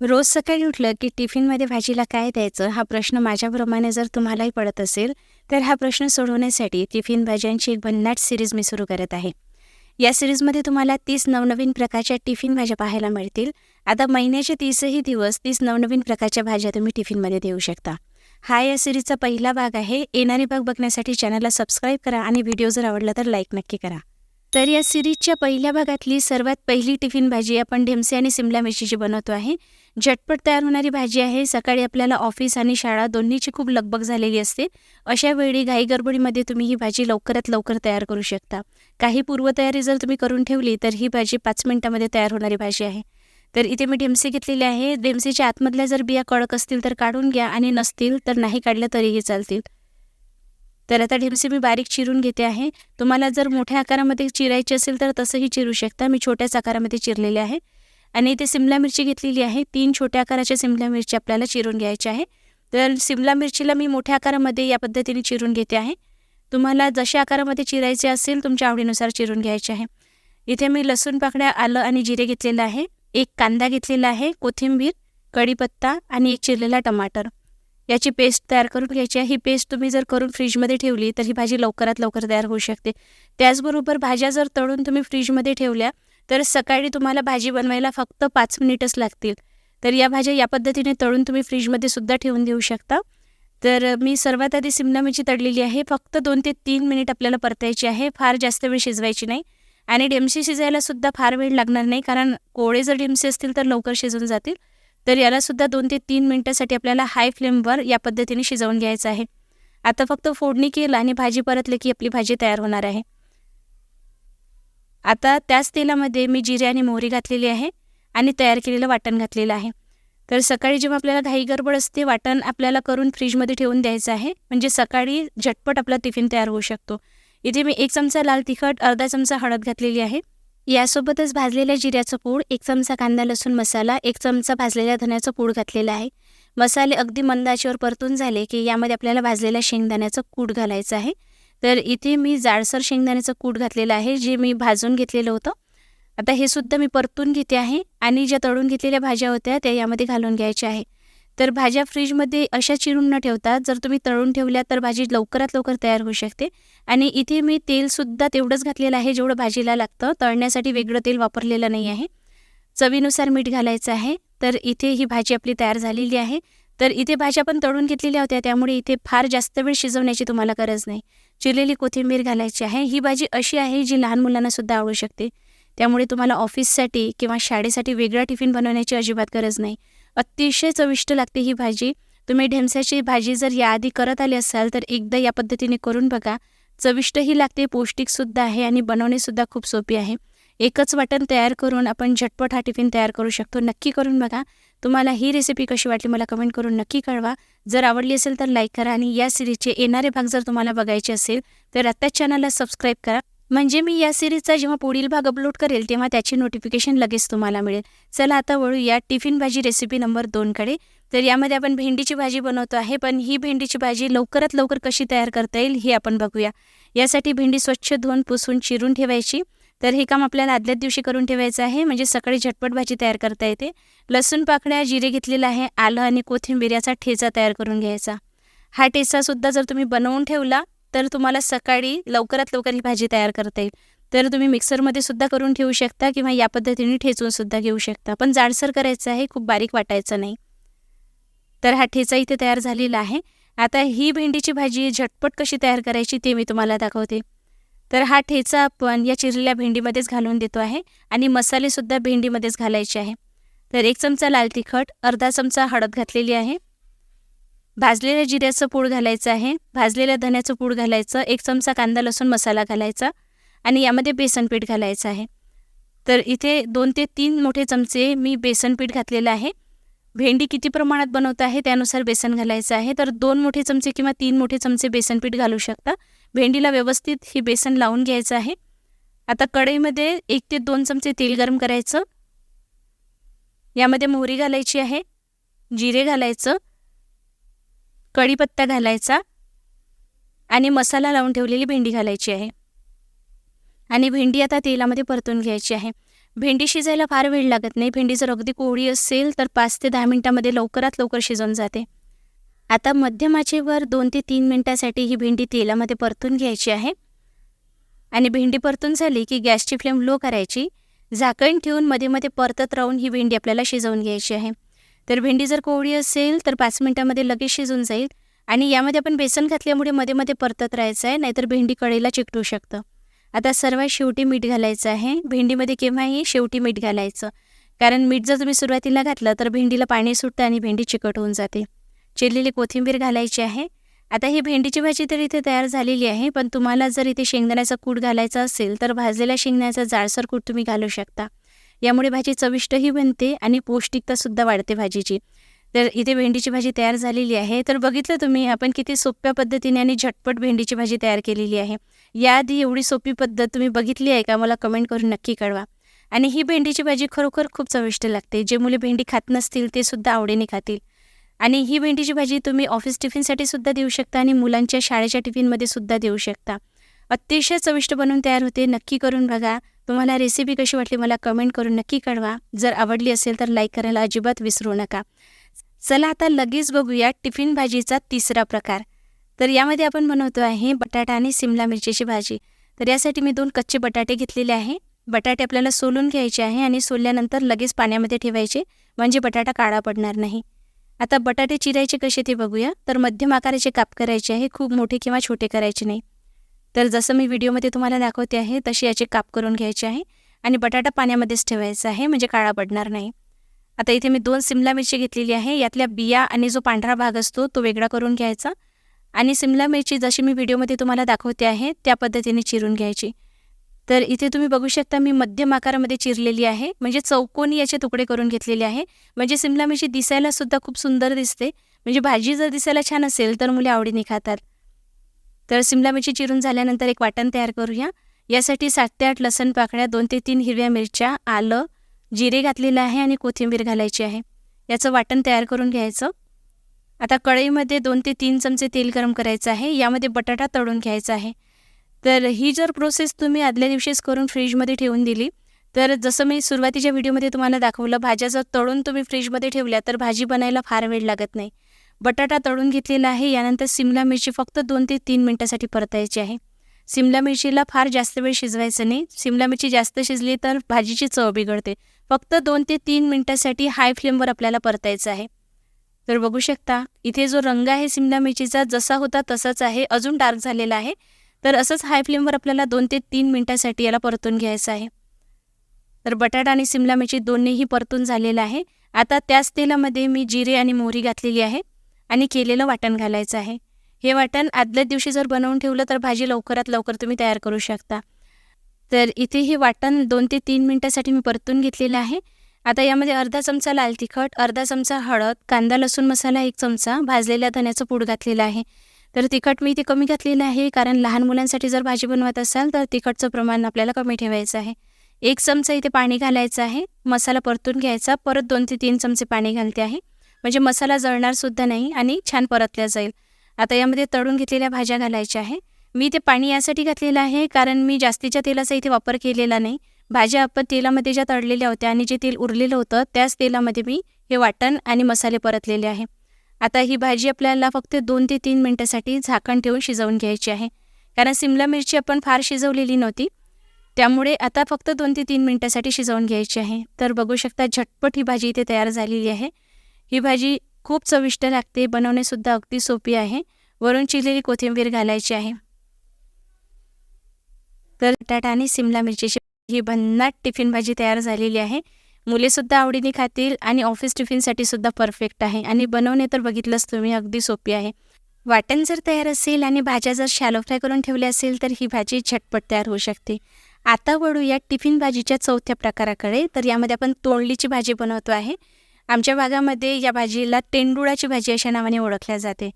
रोज सकाळी उठलं की टिफिनमध्ये भाजीला काय द्यायचं हा प्रश्न माझ्याप्रमाणे जर तुम्हालाही पडत असेल तर हा प्रश्न सोडवण्यासाठी टिफिन भाज्यांची एक भन्नाट सिरीज मी सुरू करत आहे. या सिरीजमध्ये तुम्हाला तीस नवनवीन प्रकारच्या टिफिन भाज्या पाहायला मिळतील. आता महिन्याचे तीसही दिवस तीस नवनवीन प्रकारच्या भाज्या तुम्ही टिफिनमध्ये देऊ शकता. हा या सिरीजचा पहिला भाग आहे. येणारे भाग बघण्यासाठी चॅनलला सबस्क्राईब करा आणि व्हिडिओ जर आवडला तर लाईक नक्की करा. तर या सिरीजच्या पहिल्या भागातली सर्वात पहिली टिफिन भाजी आपण ढेमसे आणि सिमला मिरचीची बनवतो आहे. झटपट तयार होणारी भाजी आहे. सकाळी आपल्याला ऑफिस आणि शाळा दोन्हीची खूप लगबग झालेली असते. अशा वेळी घाई गडबडीमध्ये तुम्ही ही भाजी लवकरात लवकर तयार करू शकता. काही पूर्वतयारी जर तुम्ही करून ठेवली तर ही भाजी पाच मिनिटामध्ये तयार होणारी भाजी आहे. तर इथे मी ढेमसे घेतलेले आहे. ढेमसेच्या आतमधल्या जर बिया कडक असतील तर काढून घ्या आणि नसतील तर नाही काढल्या तरीही चालतील. तर आता ढेमसे मी बारीक चिरून घेते आहे. तुम्हाला जर मोठ्या आकारामध्ये चिरायचे असेल तर तसंही चिरू शकता. मी छोट्याच आकारामध्ये चिरलेले आहे. आणि इथे सिमला मिरची घेतलेली आहे. तीन छोट्या आकाराच्या सिमला मिरची आपल्याला चिरून घ्यायची आहे. तर सिमला मिरचीला मी मोठ्या आकारामध्ये या पद्धतीने चिरून घेते आहे. तुम्हाला जशा आकारामध्ये चिरायचे असेल तुमच्या आवडीनुसार चिरून घ्यायचे आहे. इथे मी लसूण पाकड्या आलं आणि जिरे घेतलेलं आहे. एक कांदा घेतलेला आहे. कोथिंबीर कढीपत्ता आणि एक चिरलेला टमाटर. याची पेस्ट तयार करून घ्यायची आहे. ही पेस्ट तुम्ही जर करून फ्रीजमध्ये ठेवली तर ही भाजी लवकरात लवकर तयार होऊ शकते. त्याचबरोबर भाज्या जर तळून तुम्ही फ्रीजमध्ये ठेवल्या तर सकाळी तुम्हाला भाजी बनवायला फक्त पाच मिनिटच लागतील. तर या भाज्या या पद्धतीने तळून तुम्ही फ्रीजमध्ये सुद्धा ठेवून देऊ शकता. तर मी सर्वात आधी सिमला मिरची तळलेली आहे. फक्त दोन ते तीन मिनिट आपल्याला परतायची आहे. फार जास्त वेळ शिजवायची नाही. आणि डेमशी शिजायला सुद्धा फार वेळ लागणार नाही कारण कोळे जर डेमसे असतील तर लवकर शिजून जातील. तर यालासुद्धा दोन ते तीन मिनटासाठी आपल्याला हाय फ्लेमवर या पद्धतीने शिजवून घ्यायचं आहे. आता फक्त फोडणी केलं आणि भाजी परतली की आपली भाजी तयार होणार आहे. आता त्याच तेलामध्ये मी जिरे आणि मोहरी घातलेली आहे आणि तयार केलेलं वाटण घातलेलं आहे. तर सकाळी जेव्हा आपल्याला घाई गडबड असते वाटण आपल्याला करून फ्रीजमध्ये ठेवून द्यायचं आहे. म्हणजे सकाळी झटपट आपला टिफिन तयार होऊ शकतो. इथे मी एक चमचा लाल तिखट अर्धा चमचा हळद घातलेली आहे. यासोबतच भाजलेल्या जिऱ्याचं पूड एक चमचा कांदा लसूण मसाला एक चमचा भाजलेल्या धन्याचं पूड घातलेलं आहे. मसाले अगदी मंदाचीवर परतून झाले की यामध्ये आपल्याला भाजलेल्या शेंगदाण्याचं कूट घालायचं आहे. तर इथे मी जाडसर शेंगदाण्याचं कूट घातलेलं आहे जे मी भाजून घेतलेलं होतं. आता हे सुद्धा मी परतून घेते आहे आणि ज्या तळून घेतलेल्या भाज्या होत्या त्या यामध्ये घालून घ्यायच्या आहे. तर भाज्या फ्रीजमध्ये अशा चिरून न ठेवता जर तुम्ही तळून ठेवल्या तर भाजी लवकरात लवकर तयार होऊ शकते. आणि इथे मी तेलसुद्धा तेवढंच घातलेलं आहे जेवढं भाजीला लागतं. तळण्यासाठी वेगळं तेल वापरलेलं नाही आहे. चवीनुसार मीठ घालायचं आहे. तर इथे ही भाजी आपली तयार झालेली आहे. तर इथे भाज्या पण तळून घेतलेल्या होत्या त्यामुळे इथे फार जास्त वेळ शिजवण्याची तुम्हाला गरज नाही. चिरलेली कोथिंबीर घालायची आहे. ही भाजी अशी आहे जी लहान मुलांना सुद्धा आवडू शकते. त्यामुळे तुम्हाला ऑफिससाठी किंवा शाळेसाठी वेगळा टिफिन बनवण्याची अजिबात गरज नाही. अतिशय चविष्ट लागते ही भाजी. तुम्ही ढेमसाची भाजी जर याआधी करत आली असाल तर एकदा या पद्धतीने करून बघा. चविष्टही लागते पौष्टिकसुद्धा आहे आणि बनवणेसुद्धा खूप सोपी आहे. एकच वाटण तयार करून आपण झटपट हा टिफिन तयार करू शकतो. नक्की करून बघा. तुम्हाला ही रेसिपी कशी वाटली मला कमेंट करून नक्की कळवा. जर आवडली असेल तर लाईक करा आणि या सिरीजचे येणारे भाग जर तुम्हाला बघायचे असेल तर आत्ताच चॅनलला सबस्क्राईब करा. म्हणजे मी या सिरीजचा जेव्हा पुढील भाग अपलोड करेल तेव्हा त्याची नोटिफिकेशन लगेच तुम्हाला मिळेल. चला आता वळूया टिफिन भाजी रेसिपी नंबर दोनकडे तर यामध्ये आपण भेंडीची भाजी बनवतो आहे पण ही भेंडीची भाजी लवकरात लवकर कशी तयार करता येईल हे आपण बघूया. यासाठी भेंडी स्वच्छ धुवून पुसून चिरून ठेवायची. तर हे काम आपल्याला आदल्याच दिवशी करून ठेवायचं आहे म्हणजे सकाळी झटपट भाजी तयार करता येते. लसूण पाकळ्या जिरे घेतलेलं आहे आलं आणि कोथिंबीर याचा ठेचा तयार करून घ्यायचा. हा ठेचासुद्धा जर तुम्ही बनवून ठेवला तर तुम्हाला सकाळी लवकरात लवकर ही भाजी तयार करता येईल. तर तुम्ही मिक्सरमध्ये सुद्धा करून ठेवू शकता किंवा या पद्धतीने ठेचून सुद्धा घेऊ शकता. पण जाडसर करायचं आहे खूप बारीक वाटायचं नाही. तर हा ठेचा इथे तयार झालेला आहे. आता ही भेंडीची भाजी झटपट कशी तयार करायची ते मी तुम्हाला दाखवते. तर हा ठेचा आपण या चिरलेल्या भेंडीमध्येच घालून देतो आहे आणि मसालेसुद्धा भेंडीमध्येच घालायचे आहे. तर एक चमचा लाल तिखट अर्धा चमचा हळद घातलेली आहे. भाजलेल्या जिऱ्याचं पूड घालायचं आहे. भाजलेल्या धन्याचं पूड घालायचं. एक चमचा कांदा लसूण मसाला घालायचा. आणि यामध्ये बेसन पीठ घालायचं आहे. तर इथे दोन ते तीन मोठे चमचे मी बेसन पीठ घातलेलं आहे. भेंडी किती प्रमाणात बनवत आहे त्यानुसार बेसन घालायचं आहे. तर दोन मोठे चमचे किंवा तीन मोठे चमचे बेसन पीठ घालू शकता. भेंडीला व्यवस्थित हे बेसन लावून घ्यायचं आहे. आता कढईमध्ये एक ते दोन चमचे तेल गरम करायचं. यामध्ये मोहरी घालायची आहे. जिरे घालायचं. कढीपत्ता घालायचा आणि मसाला लावून ठेवलेली भेंडी घालायची आहे. आणि भेंडी आता तेलामध्ये परतून घ्यायची आहे. भेंडी शिजायला फार वेळ लागत नाही. भेंडी जर अगदी कोवळी असेल तर पाच ते दहा मिनटामध्ये लवकरात लवकर शिजून जाते. आता मध्यम आचेवर दोन ते तीन मिनटासाठी ही भेंडी तेलामध्ये परतून घ्यायची आहे. आणि भेंडी परतून झाली की गॅसची फ्लेम लो करायची. झाकण ठेवून मध्ये मध्ये परतत राहून ही भेंडी आपल्याला शिजवून घ्यायची आहे. तर भेंडी जर कोवळी असेल तर पाच मिनटामध्ये लगेच शिजून जाईल. आणि यामध्ये आपण बेसन घातल्यामुळे मध्ये मध्ये परतत राहायचं आहे नाहीतर भेंडी कडेला चिकटू शकतं. आता सर्वात शेवटी मीठ घालायचं आहे. भेंडीमध्ये केव्हाही शेवटी मीठ घालायचं. कारण मीठ जर तुम्ही सुरुवातीला घातलं तर भेंडीला पाणी सुटतं आणि भेंडी चिकट होऊन जाते. चिरलेली कोथिंबीर घालायची आहे. आता ही भेंडीची भाजी तर इथे तयार झालेली आहे पण तुम्हाला जर इथे शेंगदाण्याचा कूट घालायचा असेल तर भाजलेल्या शेंगदाण्याचा जाडसर कूट तुम्ही घालू शकता. यामुळे भाजी चविष्टही बनते आणि पौष्टिकतासुद्धा वाढते भाजीची. तर इथे भेंडीची भाजी तयार झालेली आहे. तर बघितलं तुम्ही आपण किती सोप्या पद्धतीने आणि झटपट भेंडीची भाजी तयार केलेली आहे. याआधी एवढी सोपी पद्धत तुम्ही बघितली आहे का? मला कमेंट करून नक्की कळवा. आणि ही भेंडीची भाजी खरोखर खूप चविष्ट लागते. जे मुले भेंडी खात नसतील ते सुद्धा आवडीने खातील. आणि ही भेंडीची भाजी तुम्ही ऑफिस टिफिनसाठी सुद्धा देऊ शकता आणि मुलांच्या शाळेच्या टिफिनमध्ये सुद्धा देऊ शकता. अतिशय चविष्ट बनवून तयार होते. नक्की करून बघा. तुम्हाला रेसिपी कशी वाटली मला कमेंट करून नक्की कळवा. जर आवडली असेल तर लाईक करायला अजिबात विसरू नका. चला आता लगेच बघूया टिफिन भाजीचा तिसरा प्रकार. तर यामध्ये आपण बनवतो आहे बटाटा आणि सिमला मिरचीची भाजी. तर यासाठी मी दोन कच्चे बटाटे घेतलेले आहे. बटाटे आपल्याला सोलून घ्यायचे आहे आणि सोलल्यानंतर लगेच पाण्यामध्ये ठेवायचे. म्हणजे बटाटा काळा पडणार नाही. आता बटाटे चिरायचे कसे ते बघूया. तर मध्यम आकाराचे काप करायचे आहे. खूप मोठे किंवा छोटे करायचे नाही. तर जसं मी व्हिडिओमध्ये तुम्हाला दाखवते आहे तशी याचे काप करून घ्यायची आहे आणि बटाटा पाण्यामध्येच ठेवायचा आहे म्हणजे काळा पडणार नाही. आता इथे मी दोन सिमला मिरची घेतलेली आहे यातल्या बिया आणि जो पांढरा भाग असतो तो वेगळा करून घ्यायचा. आणि सिमला मिरची जशी मी व्हिडिओमध्ये तुम्हाला दाखवते आहे त्या पद्धतीने चिरून घ्यायची. तर इथे तुम्ही बघू शकता मी मध्यम आकारामध्ये चिरलेली आहे म्हणजे चौकोनी याचे तुकडे करून घेतलेले आहे. म्हणजे सिमला मिरची दिसायला सुद्धा खूप सुंदर दिसते. म्हणजे भाजी जर दिसायला छान असेल तर मुले आवडीने खातात. तर सिमला मिरची चिरून झाल्यानंतर एक वाटण तयार करूया. यासाठी सात ते आठ लसण पाकळ्या दोन ते तीन हिरव्या मिरच्या आलं जिरे घातलेलं आहे आणि कोथिंबीर घालायची आहे. याचं वाटण तयार करून घ्यायचं. आता कढईमध्ये दोन ते तीन चमचे तेल गरम करायचं आहे. यामध्ये बटाटा तळून घ्यायचा आहे. तर ही जर प्रोसेस तुम्ही आदल्या दिवशीच करून फ्रीजमध्ये ठेवून दिली तर जसं मी सुरुवातीच्या व्हिडिओमध्ये तुम्हाला दाखवलं भाज्या जर तळून तुम्ही फ्रीजमध्ये ठेवल्या तर भाजी बनायला फार वेळ लागत नाही. बटाटा तळून घेतलेला आहे. यानंतर सिमला मिरची फक्त दोन ते तीन मिनटासाठी परतायची आहे. सिमला मिरचीला फार जास्त वेळ शिजवायचं नाही. सिमला मिरची जास्त शिजली तर भाजीची चव बिघडते. फक्त दोन ते तीन मिनटासाठी हाय फ्लेमवर आपल्याला परतायचं आहे. तर बघू शकता इथे जो रंग आहे सिमला मिरचीचा जसा होता तसाच आहे. अजून डार्क झालेला आहे. तर असंच हाय फ्लेमवर आपल्याला दोन ते तीन मिनटासाठी याला परतून घ्यायचं आहे. तर बटाटा आणि सिमला मिरची दोन्हीही परतून झालेलं आहे. आता त्याच तेलामध्ये मी जिरे आणि मोहरी घातलेली आहे. आणि केलेलं वाटण घालायचं आहे. हे वाटण आदल्या दिवशी जर बनवून ठेवलं तर भाजी लवकरात लवकर तुम्ही तयार करू शकता. तर इथे हे वाटण दोन ते तीन मिनटासाठी मी परतून घेतलेलं आहे. आता यामध्ये अर्धा चमचा लाल तिखट अर्धा चमचा हळद कांदा लसूण मसाला एक चमचा भाजलेल्या धण्याचं पूड घातलेलं आहे. तर तिखट मी इथे कमी घातलेलं आहे कारण लहान मुलांसाठी जर भाजी बनवत असाल तर तिखटचं प्रमाण आपल्याला कमी ठेवायचं आहे. एक चमचा इथे पाणी घालायचं आहे. मसाला परतून घ्यायचा. परत दोन ते तीन चमचे पाणी घालते आहे. म्हणजे मसाला जळणार सुद्धा नाही आणि छान परतल्या जाईल. आता यामध्ये तळून घेतलेल्या भाज्या घालायच्या आहे. मी ते पाणी यासाठी घातलेलं आहे कारण मी जास्तीच्या तेलाचा इथे वापर केलेला नाही. भाज्या आपण तेलामध्ये ज्या तळलेल्या होत्या आणि जे तेल उरलेलं होतं त्याच तेलामध्ये मी हे वाटण आणि मसाले परतलेले आहे. आता ही भाजी आपल्याला फक्त दोन ते तीन मिनटासाठी झाकण ठेवून शिजवून घ्यायची आहे. कारण सिमला मिरची आपण फार शिजवलेली नव्हती. त्यामुळे आता फक्त दोन ते तीन मिनटासाठी शिजवून घ्यायची आहे. तर बघू शकता झटपट ही भाजी इथे तयार झालेली आहे. ही भाजी खूप चविष्ट लागते बनवणेसुद्धा अगदी सोपी आहे. वरून चिरलेली कोथिंबीर घालायची आहे. तर बटाटा आणि सिमला मिरचीची ही भन्नाट टिफिन भाजी तयार झालेली आहे. मुलेसुद्धा आवडीने खातील आणि ऑफिस टिफिनसाठी सुद्धा परफेक्ट आहे. आणि बनवणे तर बघितलंच तुम्ही अगदी सोपी आहे. वाटण जर तयार असेल आणि भाज्या जर शॅलो फ्राय करून ठेवल्या असेल तर ही भाजी झटपट तयार होऊ शकते. आता वळू या टिफिन भाजीच्या चौथ्या प्रकाराकडे. तर यामध्ये आपण तोंडलीची भाजी बनवतो आहे. आमच्या भागामध्ये या भाजीला तेंडुळाची भाजी अशा नावाने ओळखल्या जाते.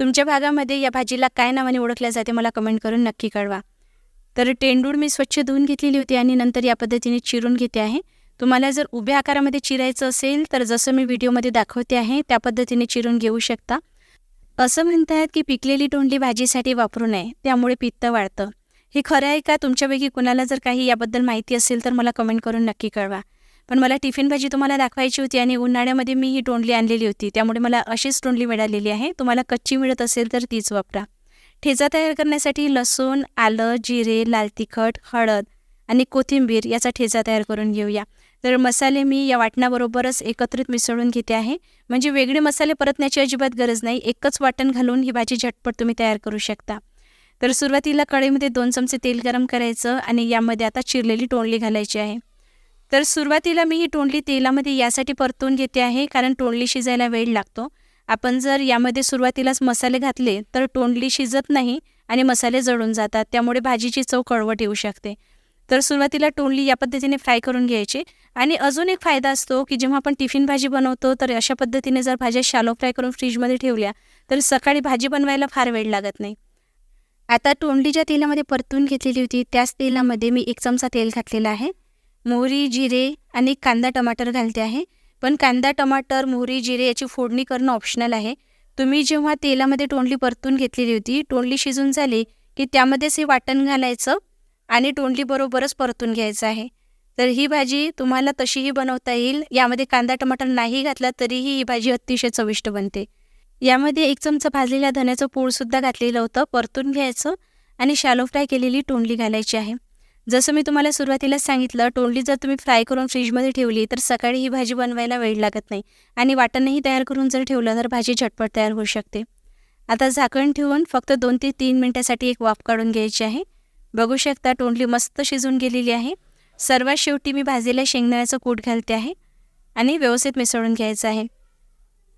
तुमच्या भागामध्ये या भाजीला काय नावाने ओळखल्या जाते मला कमेंट करून नक्की कळवा. तर तेंडूळ मी स्वच्छ धुवून घेतलेली होती आणि नंतर या पद्धतीने चिरून घेते आहे. तुम्हाला जर उभ्या आकारामध्ये चिरायचं असेल तर जसं मी व्हिडिओमध्ये दाखवते आहे त्या पद्धतीने चिरून घेऊ शकता. असं म्हणतात की पिकलेली तोंडली भाजीसाठी वापरू नये त्यामुळे पित्त वाढतं. हे खरं आहे का? तुमच्यापैकी कुणाला जर काही याबद्दल माहिती असेल तर मला कमेंट करून नक्की कळवा. पण मला टिफिन भाजी तुम्हाला दाखवायची होती आणि उन्हाळ्यामध्ये मी ही तोंडली आणलेली होती. त्यामुळे मला अशीच तोंडली मिळालेली आहे. तुम्हाला कच्ची मिळत असेल तर तीच वापरा. ठेचा तयार करण्यासाठी लसूण आलं जिरे लाल तिखट हळद आणि कोथिंबीर याचा ठेचा तयार करून घेऊया. तर मसाले मी या वाटणाबरोबरच एकत्रित मिसळून घेते आहे. म्हणजे वेगळे मसाले परतण्याची अजिबात गरज नाही. एकच वाटण घालून ही भाजी झटपट तुम्ही तयार करू शकता. तर सुरुवातीला कढईमध्ये दोन चमचे तेल गरम करायचं आणि यामध्ये आता चिरलेली टोंडली घालायची आहे. तर सुरुवातीला मी ही टोंडली तेलामध्ये यासाठी परतून घेते आहे कारण टोंडली शिजायला वेळ लागतो. आपण जर यामध्ये सुरुवातीलाच मसाले घातले तर टोंडली शिजत नाही आणि मसाले जळून जातात. त्यामुळे भाजीची चव कळवट येऊ शकते. तर सुरुवातीला टोंडली या पद्धतीने फ्राय करून घ्यायची. आणि अजून एक फायदा असतो की जेव्हा आपण टिफिन भाजी बनवतो तर अशा पद्धतीने जर भाज्या शालो फ्राय करून फ्रीजमध्ये ठेवल्या तर सकाळी भाजी बनवायला फार वेळ लागत नाही. आता तोंडली ज्या तेलामध्ये परतून घेतलेली होती त्याच तेलामध्ये मी एक चमचा तेल घातलेला आहे. मोहरी जिरे आणि कांदा टमाटर घालते आहे. पण कांदा टमाटर मोहरी जिरे याची फोडणी करणं ऑप्शनल आहे. तुम्ही जेव्हा तेलामध्ये तोंडली परतून घेतलेली होती तोंडली शिजून झाली की त्यामध्येच हे वाटण घालायचं आणि तोंडलीबरोबरच परतून घ्यायचं आहे. तर ही भाजी तुम्हाला तशीही बनवता येईल. यामध्ये कांदा टमाटर नाही घातला तरीही ही भाजी अतिशय चविष्ट बनते. यामध्ये एक चमचा भाजलेल्या धन्याचं पूळसुद्धा घातलेलं होतं परतून घ्यायचं आणि शॅलो फ्राय केलेली टोंडली घालायची आहे. जसं मी तुम्हाला सुरुवातीलाच सांगितलं टोंडली जर तुम्ही फ्राय करून फ्रीजमध्ये ठेवली तर सकाळी ही भाजी बनवायला वेळ लागत नाही. आणि वाटणही तयार करून जर ठेवलं तर भाजी झटपट तयार होऊ शकते. आता झाकण ठेवून फक्त दोन ते तीन मिनटासाठी एक वाफ काढून घ्यायची आहे. बघू शकता टोंडली मस्त शिजून गेलेली आहे. सर्वात शेवटी मी भाजीला शेंगदाण्याचं कूट घालते आहे आणि व्यवस्थित मिसळून घ्यायचं आहे.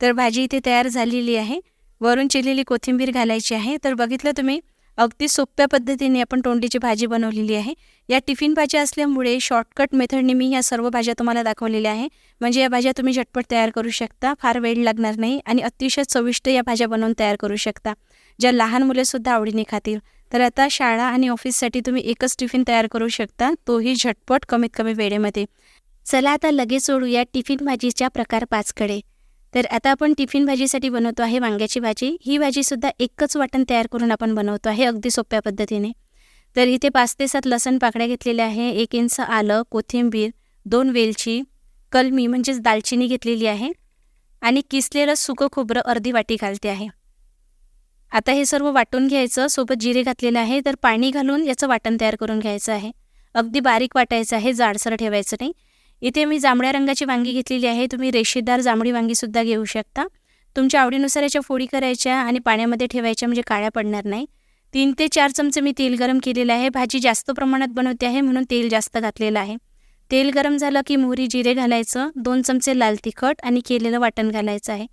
तर भाजी इथे तयार झालेली आहे. वरून चिरलेली कोथिंबीर घालायची आहे. तर बघितलं तुम्ही अगदी सोप्या पद्धतीने आपण तोंडीची भाजी बनवलेली आहे. या टिफिन भाज्या असल्यामुळे शॉर्टकट मेथडने मी ह्या सर्व भाज्या तुम्हाला दाखवलेल्या आहे. म्हणजे या भाज्या तुम्ही झटपट तयार करू शकता फार वेळ लागणार नाही आणि अतिशय चविष्ट या भाज्या बनवून तयार करू शकता ज्या लहान मुलेसुद्धा आवडीने खातील. तर आता शाळा आणि ऑफिससाठी तुम्ही एकच टिफिन तयार करू शकता तोही झटपट कमीत कमी वेळेमध्ये. चला आता लगेच सोडूया टिफिन भाजीच्या प्रकार पाचकडे. तर आता आपण टिफिन भाजीसाठी बनवतो आहे वांग्याची भाजी. ही भाजीसुद्धा एकच वाटण तयार करून आपण बनवतो आहे अगदी सोप्या पद्धतीने. तर इथे पाच ते सात लसण पाकड्या घेतलेल्या आहे. एक इंच आलं कोथिंबीर दोन वेलची कलमी म्हणजेच दालचिनी घेतलेली आहे. आणि किसलेलं सुकं खोबरं अर्धी वाटी घालते आहे. आता हे सर्व वाटून घ्यायचं सोबत जिरे घातलेलं आहे. तर पाणी घालून याचं वाटण तयार करून घ्यायचं आहे. अगदी बारीक वाटायचं आहे जाडसर ठेवायचं नाही. इथे मी जांभळ्या रंगाची वांगी घेतलेली आहे. तुम्ही रेशेदार जांभळी वांगीसुद्धा घेऊ शकता. तुमच्या आवडीनुसार याच्या फोडी करायच्या आणि पाण्यामध्ये ठेवायच्या म्हणजे काळ्या पडणार नाही. तीन ते चार चमचे मी तेल गरम केलेलं आहे. भाजी जास्त प्रमाणात बनवते आहे म्हणून तेल जास्त घातलेलं आहे. तेल गरम झालं की मोहरी जिरे घालायचं. दोन चमचे लाल तिखट आणि केलेलं वाटण घालायचं आहे.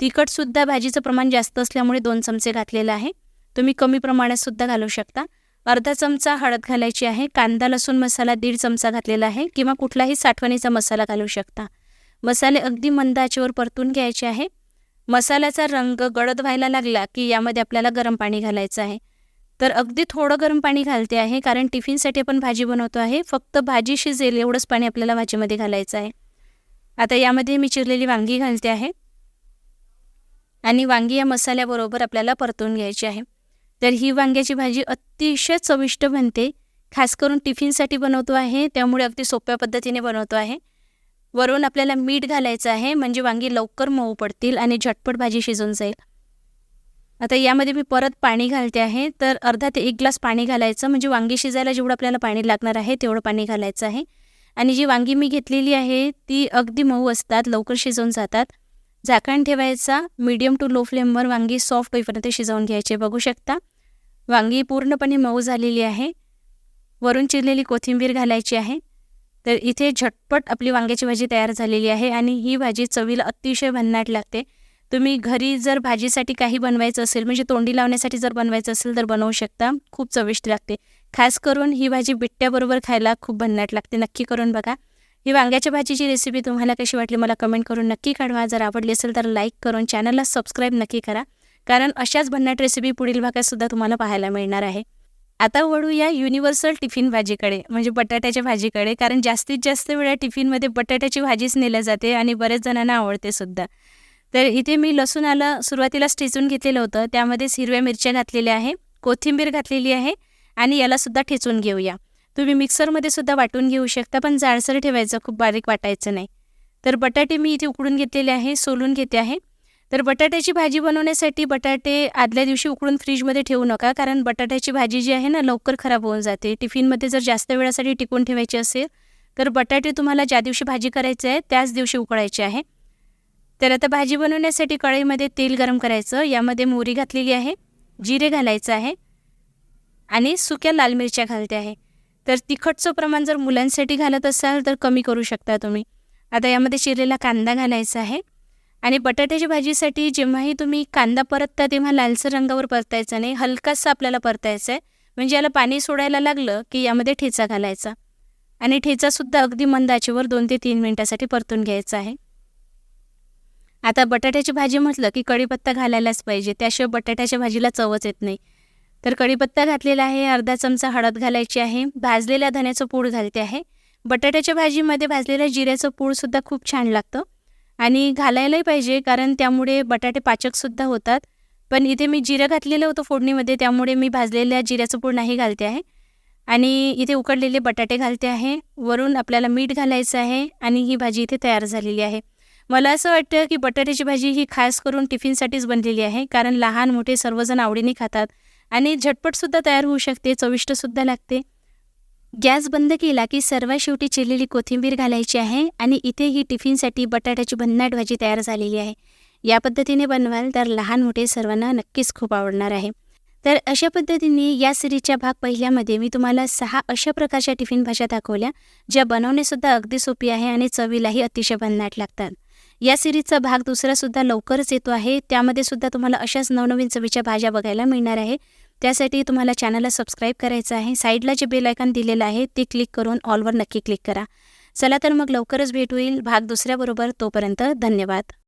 तिखटसुद्धा भाजीचं प्रमाण जास्त असल्यामुळे दोन चमचे घातलेलं आहे. तुम्ही कमी प्रमाणातसुद्धा घालू शकता. अर्धा चमचा हळद घालायची आहे कांदा लसूण मसाला दीड चमचा घातलेला आहे किंवा कुठलाही साठवणीचा मसाला घालू शकता. मसाले अगदी मंद आचेवर परतून घ्यायचे आहे. मसाल्याचा रंग गडद व्हायला लागला की यामध्ये आपल्याला गरम पाणी घालायचं आहे. तर अगदी थोडं गरम पाणी घालते आहे कारण टिफिनसाठी आपण भाजी बनवतो आहे. फक्त भाजी शिजेल एवढंच पाणी आपल्याला भाजीमध्ये घालायचं आहे. आता यामध्ये मी चिरलेली वांगी घालते आहे. आणि वांगी या मसाल्याबरोबर आपल्याला परतून घ्यायची आहे. तर ही वांग्याची भाजी अतिशय चविष्ट बनते. खास करून टिफिनसाठी बनवतो आहे त्यामुळे अगदी सोप्या पद्धतीने बनवतो आहे. वरून आपल्याला मीठ घालायचं आहे म्हणजे वांगी लवकर मऊ पडतील आणि झटपट भाजी शिजून जाईल. आता यामध्ये मी परत पाणी घालते आहे तर अर्धा ते एक ग्लास पाणी घालायचं म्हणजे वांगी शिजायला जेवढं आपल्याला पाणी लागणार आहे तेवढं पाणी घालायचं आहे. आणि जी वांगी मी घेतलेली आहे ती अगदी मऊ असतात लवकर शिजवून जातात. झाकण ठेवायचा मीडियम टू लो फ्लेमवर वांगी सॉफ्ट होईपर्यंत शिजवून घ्यायचे. बघू शकता वांगी पूर्णपणे मऊ झालेली आहे. वरून चिरलेली कोथिंबीर घालायची आहे. तर इथे झटपट आपली वांग्याची भाजी तयार झालेली आहे आणि ही भाजी चवीला अतिशय भन्नाट लागते. तुम्ही घरी जर भाजीसाठी काही बनवायचं असेल म्हणजे तोंडी लावण्यासाठी जर बनवायचं असेल तर बनवू शकता. खूप चविष्ट लागते. खास करून ही भाजी बिट्ट्याबरोबर खायला खूप भन्नाट लागते. नक्की करून बघा. ही वांग्याच्या भाजीची रेसिपी तुम्हाला कशी वाटली मला कमेंट करून नक्की काढवा जर आवडली असेल तर लाईक करून चॅनलला सबस्क्राईब नक्की करा. कारण अशाच भन्नाट रेसिपी पुढील भागातसुद्धा तुम्हाला पाहायला मिळणार आहे. आता वळूया युनिव्हर्सल टिफिन भाजीकडे म्हणजे बटाट्याच्या भाजीकडे. कारण जास्तीत जास्त वेळा टिफिनमध्ये बटाट्याची भाजीच नेल्या जाते आणि बरेच जणांना आवडते सुद्धा. तर इथे मी लसूण आलं सुरुवातीला ठेचून घेतलेलं होतं. त्यामध्ये हिरव्या मिरच्या घातलेल्या आहे कोथिंबीर घातलेली आहे आणि यालासुद्धा ठेचून घेऊया. तुम्ही मिक्सरमध्ये सुद्धा वाटून घेऊ शकता पण जाडसर ठेवायचं खूप बारीक वाटायचं नाही. तर बटाटे मी इथे उकडून घेतलेले आहे सोलून घेते आहे. तर बटाट्याची भाजी बनवण्यासाठी बटाटे आदल्या दिवशी उकडून फ्रीजमध्ये ठेवू नका कारण बटाट्याची भाजी जी आहे ना लवकर खराब होऊन जाते. टिफिनमध्ये जर जास्त वेळासाठी टिकून ठेवायची असेल तर बटाटे तुम्हाला ज्या दिवशी भाजी करायचं आहे त्याच दिवशी उकळायची आहे. तर आता भाजी बनवण्यासाठी कढईमध्ये तेल गरम करायचं यामध्ये मोहरी घातलेली आहे जिरे घालायचं आहे आणि सुक्या लाल मिरच्या घालते आहे. तर तिखटचं प्रमाण जर मुलांसाठी घालत असाल तर कमी करू शकता तुम्ही. आता यामध्ये चिरलेला कांदा घालायचा आहे. आणि बटाट्याच्या भाजीसाठी जेव्हाही तुम्ही कांदा परतता तेव्हा लालसर रंगावर परतायचा नाही. हलकासा आपल्याला परतायचा आहे. म्हणजे याला पाणी सोडायला लागलं की यामध्ये ठेचा घालायचा. आणि ठेचासुद्धा अगदी मंद आचेवर दोन ते तीन मिनटासाठी परतून घ्यायचा आहे. आता बटाट्याची भाजी म्हटलं की कढीपत्ता घालायलाच पाहिजे. त्याशिवाय बटाट्याच्या भाजीला चवच येत नाही. तर कढीपत्ता घातलेला आहे अर्धा चमचा हळद घालायची आहे भाजलेल्या धण्याचं पूड घालते आहे. बटाट्याच्या भाजीमध्ये भाजलेल्या जिऱ्याचं पूडसुद्धा खूप छान लागतं. आणि घालायलाही पाहिजे कारण त्यामुळे बटाटे पाचकसुद्धा होतात. पण इथे मी जिरं घातलेलं होतं फोडणीमध्ये त्यामुळे मी भाजलेल्या जिऱ्याचं पूड नाही घालते आहे. आणि इथे उकडलेले बटाटे घालते आहे. वरून आपल्याला मीठ घालायचं आहे आणि ही भाजी इथे तयार झालेली आहे. मला असं वाटतं की बटाट्याची भाजी ही खास करून टिफिनसाठीच बनलेली आहे कारण लहान मोठे सर्वजण आवडीने खातात. आणि झटपटसुद्धा तयार होऊ शकते चविष्टसुद्धा लागते. गॅस बंद केला की सर्वात शेवटी चिरलेली कोथिंबीर घालायची आहे आणि इथे ही टिफिनसाठी बटाट्याची भन्नाट भाजी तयार झालेली आहे. या पद्धतीने बनवाल तर लहान मोठे सर्वांना नक्कीच खूप आवडणार आहे. तर अशा पद्धतीने या सिरीजच्या भाग पहिल्यामध्ये मी तुम्हाला सहा अशा प्रकारच्या टिफिन भाज्या दाखवल्या ज्या बनवणेसुद्धा अगदी सोपी आहे आणि चवीलाही अतिशय भन्नाट लागतात. या सिरीजचा भाग दुसरासुद्धा लवकरच येतो आहे. त्यामध्ये सुद्धा तुम्हाला अशाच नवनवीन चवीच्या भाज्या बघायला मिळणार आहे. त्यासाठी तुम्हाला चॅनलला सबस्क्राईब करायचं आहे. साईडला जे बेल आयकॉन दिलेलं आहे ते क्लिक करून ऑलवर नक्की क्लिक करा. चला तर मग लवकरच भेट होईल. भाग दुसऱ्याबरोबर तोपर्यंत धन्यवाद.